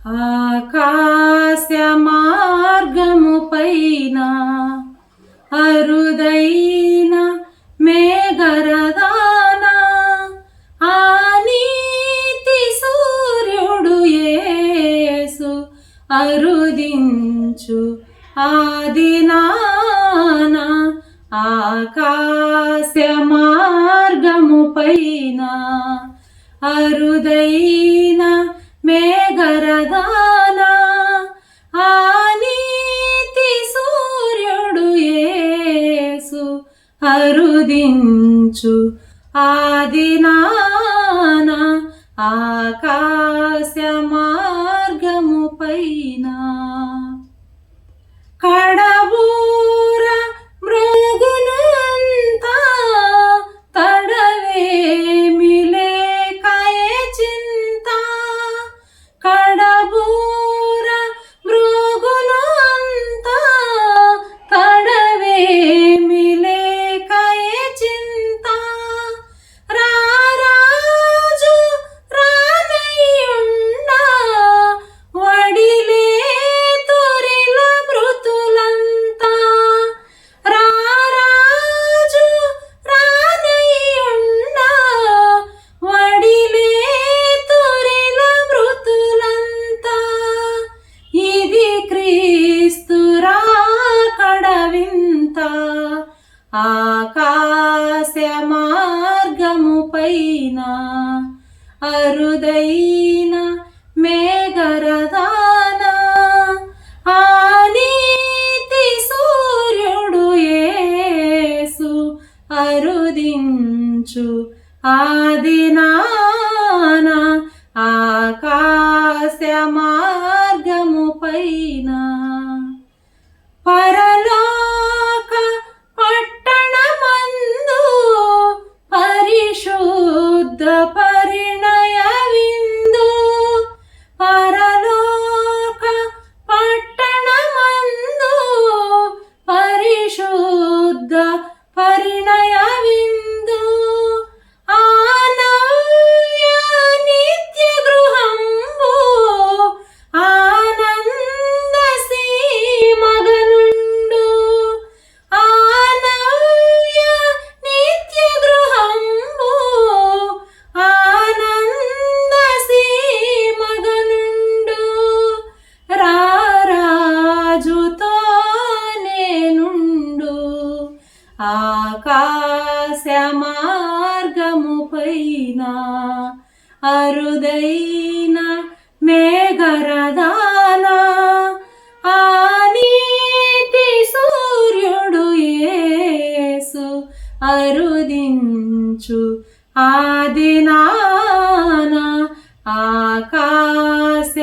ఆకాశ మార్గము పైన అరుదైన మేఘరదాన ఆ నీతి సూర్యుడు యేసు అరుదించు ఆదినాన ఆకాశ మార్గము పైన అరుదైన మేఘరదాన ఆ నీతి సూర్యుడు ఏసు అరుదించు. ఆదినాన ఆకాశ మార్గము పైన. కడ ఆకాశ మార్గము పైన అరుదైన మేఘరదాన ఆ నీతి సూర్యుడు యేసు అరుదించు. ఆదినాన ఆకాశ మార్గము పైన the మార్గముపైన అరుదైన మేఘరదాన ఆనీతి సూర్యుడు ఏసు అరుదించు ఆదినాన ఆకాశ